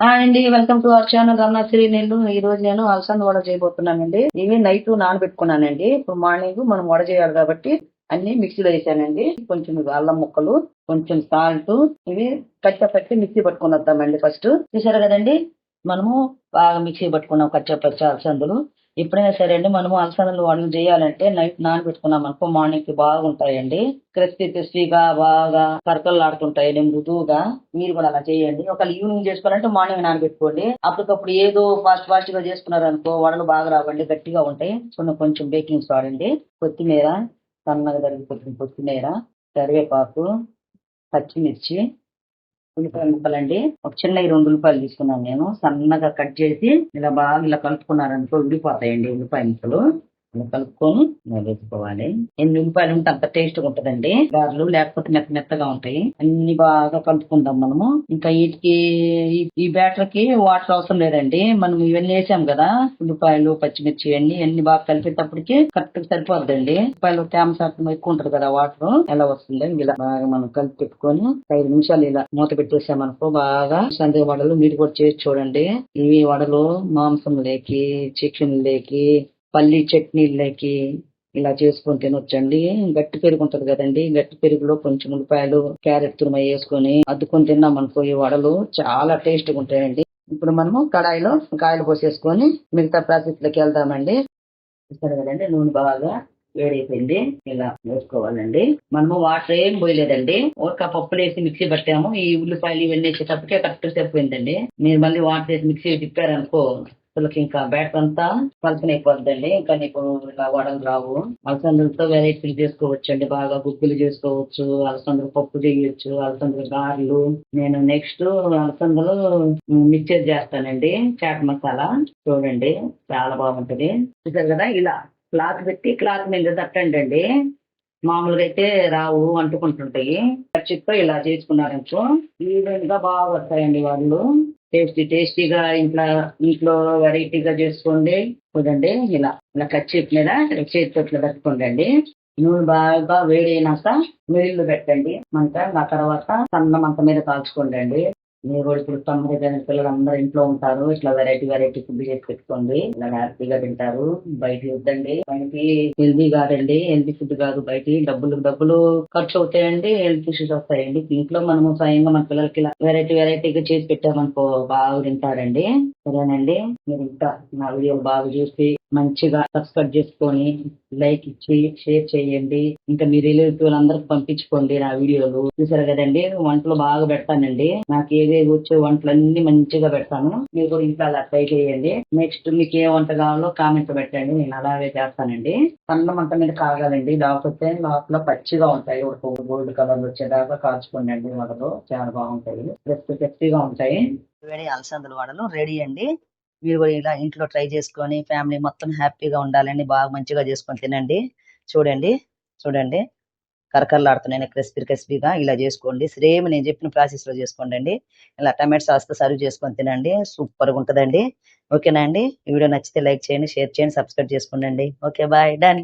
అండి welcome to our channel Ramanasri నేను ఈ రోజు నేను అలసంద వడ చేయబోతున్నానండి. ఇవి నైట్ నానబెట్టుకున్నానండి ఇప్పుడు మార్నింగ్ మనం వడ చేయాలి కాబట్టి అన్ని మిక్సీలో వేసానండి. కొంచెం అల్లం ముక్కలు కొంచెం సాల్ట్ ఇవి కచ్చా పచ్చి మిక్సీ పట్టుకుని వద్దామండి ఫస్ట్. చూసారు కదండి మనము బాగా మిక్సీ పట్టుకున్నాం కచ్చా పచ్చి అలసందలు. ఎప్పుడైనా సరే అండి మనము అలసందలు వాడిని చేయాలంటే నైట్ నానబెట్టుకున్నాం అనుకో మార్నింగ్కి బాగుంటాయండి. క్రిస్పీ క్రిస్పీగా బాగా కరకలాడుతుంటాయండి మృదువుగా. మీరు కూడా అలా చేయండి. ఒకవేళ ఈవినింగ్ చేసుకోవాలంటే మార్నింగ్ నానబెట్టుకోండి. అప్పటికప్పుడు ఏదో ఫాస్ట్ ఫాస్ట్గా చేసుకున్నారు అనుకో వడలు బాగా రావండి గట్టిగా ఉంటాయి. కొన్ని కొంచెం బేకింగ్ సోడా అండి కొత్తిమీర సన్నగా తరిగి కొత్తిమీర కరివేపాకు పచ్చిమిర్చి ఉల్లిపాయలు ముక్కలండి ఒక చిన్న రెండు ఉల్లిపాయలు తీసుకున్నాను నేను. సన్నగా కట్ చేసి ఇలా బాగా ఇలా కలుపుకున్నారనుకో ఉండిపోతాయండి ఉల్లిపాయ ముక్కలు. కలుపుకొని వేసుకోవాలి. ఎన్ని ఉల్లిపాయలు ఉంటే అంత టేస్ట్ ఉంటదండి. గారెలు లేకపోతే మెత్త మెత్తగా ఉంటాయి. అన్ని బాగా కలుపుకుందాం మనము. ఇంకా వీటికి ఈ- బ్యాటర్కి బ్యాటర్కి వాటర్ అవసరం లేదండి. మనం ఇవన్నీ వేసాం కదా. ఉల్లిపాయలు పచ్చిమిర్చి అన్ని అన్ని బాగా కలిపేటప్పటికి కరెక్ట్గా సరిపోద్దండి. ఉల్లిపాయలు తేమ శాతం ఎక్కువ ఉంటది కదా వాటర్. ఎలా వస్తుంది ఇలా బాగా మనం కలిపి పెట్టుకొని ఐదు నిమిషాలు ఇలా మూత పెట్టేసామనుకో బాగా సందే వడలు మీరు కూడా చేసి చూడండి. ఇవి వడలు మాంసం లేకి చికెన్ లేకి పల్లి చట్నీలకి ఇలా చేసుకొని తినొచ్చండి. గట్టి పెరుగు ఉంటది కదండి. గట్టి పెరుగులో కొంచెం ఉల్లిపాయలు క్యారెట్ తురుమ వేసుకొని అద్దుకొని తిన్నాం అనుకో ఈ వడలు చాలా టేస్ట్గా ఉంటాయండి. ఇప్పుడు మనము కడాయిలో కాయలు పోసేసుకొని మిగతా ప్రాసెస్లోకి వెళ్దామండి. ఇస్తారు కదండి నూనె బాగా వేడైపోయింది. ఇలా వేసుకోవాలండి. మనము వాటర్ ఏం పోయలేదండి. ఒక పప్పులు వేసి మిక్సీ పట్టాము. ఈ ఉల్లిపాయలు ఇవన్నీ వేసేటప్పటికే కరెక్ట్ సరిపోయిందండి. మీరు మళ్ళీ వాటర్ వేసి మిక్సీ తిప్పారనుకో అసలుకి ఇంకా బ్యాటర్ అంతా పలకన అయిపోద్దండి. ఇంకా నీకు ఇలా వడలు రావు. అలసందలతో వెరైటీలు చేసుకోవచ్చు అండి బాగా గుగ్గులు చేసుకోవచ్చు అలసందలు పప్పు చేయొచ్చు అలసందలు గారెలు. నేను నెక్స్ట్ అలసందలు మిక్చర్ చేస్తానండి. చాట్ మసాలా చూడండి. చాలా బాగుంటది. చూసారు కదా? ఇలా క్లాత్ పెట్టి క్లాత్ మీద తట్టండి అండి. మామూలుగా అయితే రావు అంటుకుంటుంటాయి. చిక్క ఇలా చేసుకున్నారనుకో ఈవెంట్గా బాగా వస్తాయండి వాళ్ళు టేస్టీ టేస్టీగా ఇంట్లో ఇంట్లో వెరైటీగా చేసుకోండి. చూడండి ఇలా ఇలా కచ్చిప్ మీద చేతితో ఇట్లా పెట్టుకోండి నూనె బాగా వేడైనాక నీళ్ళు పెట్టండి. మంట ఆ తర్వాత సన్న మంట మీద కాల్చుకోండి మీరు కూడా ఇప్పుడు తొమ్మిది జన పిల్లలు అందరూ ఇంట్లో ఉంటారు. ఇట్లా వెరైటీ వెరైటీ ఫుడ్ చేసి పెట్టుకోండి. ఇలా హ్యాపీగా తింటారు. బయట వద్దండి మనకి హెల్దీ కాదండి హెల్దీ ఫుడ్ కాదు బయట. డబ్బులు డబ్బులు ఖర్చు అవుతాయండి హెల్త్ ఇష్యూస్ వస్తాయండి. ఇంట్లో మనము స్వయంగా మన పిల్లలకి ఇలా వెరైటీ వెరైటీగా చేసి పెట్టామనుకో బాగా తింటారండి సరేనండి. మీరు ఇంకా నా వీడియో బాగా చూసి మంచిగా సబ్స్క్రైబ్ చేసుకొని లైక్ ఇచ్చి షేర్ చేయండి. ఇంకా మీ రిలేటివ్ అందరికి పంపించుకోండి నా వీడియోలు. చూసారు కదండి? వంటలు బాగా పెడతానండి. నాకు ఏవేవి వచ్చే వంటలు అన్ని మంచిగా పెడతాను. మీరు కూడా ఇంట్లో అలా ట్రై చేయండి. నెక్స్ట్ మీకు ఏ వంట కావాలో కామెంట్ పెట్టండి. నేను అలాగే చేస్తానండి. సన్న మంట మీద కాగాలండి. లేకపోతే లోపల పచ్చిగా ఉంటాయి. ఒక గోల్డ్ కలర్ వచ్చేదాకా కాల్చుకోండి వడలు చాలా బాగుంటాయి. ఫ్రెష్ ఫ్రెష్గా ఉంటాయి. వేడి అలసందలు వడలు రెడీ అండి. మీరు కూడా ఇలా ఇంట్లో ట్రై చేసుకొని ఫ్యామిలీ మొత్తం హ్యాపీగా ఉండాలని బాగా మంచిగా చేసుకొని తినండి. చూడండి చూడండి. కరకరలాడుతున్నాయి క్రిస్పీ క్రిస్పీగా ఇలా చేసుకోండి. సేమ్ నేను చెప్పిన ప్రాసెస్లో చేసుకోండి అండి. ఇలా టమాటో సాస్తో సర్వ్ చేసుకొని తినండి. సూపర్గా ఉంటుందండి. ఓకేనా అండి? ఈ వీడియో నచ్చితే లైక్ చేయండి షేర్ చేయండి సబ్స్క్రైబ్ చేసుకోండి ఓకే బాయ్. డన్.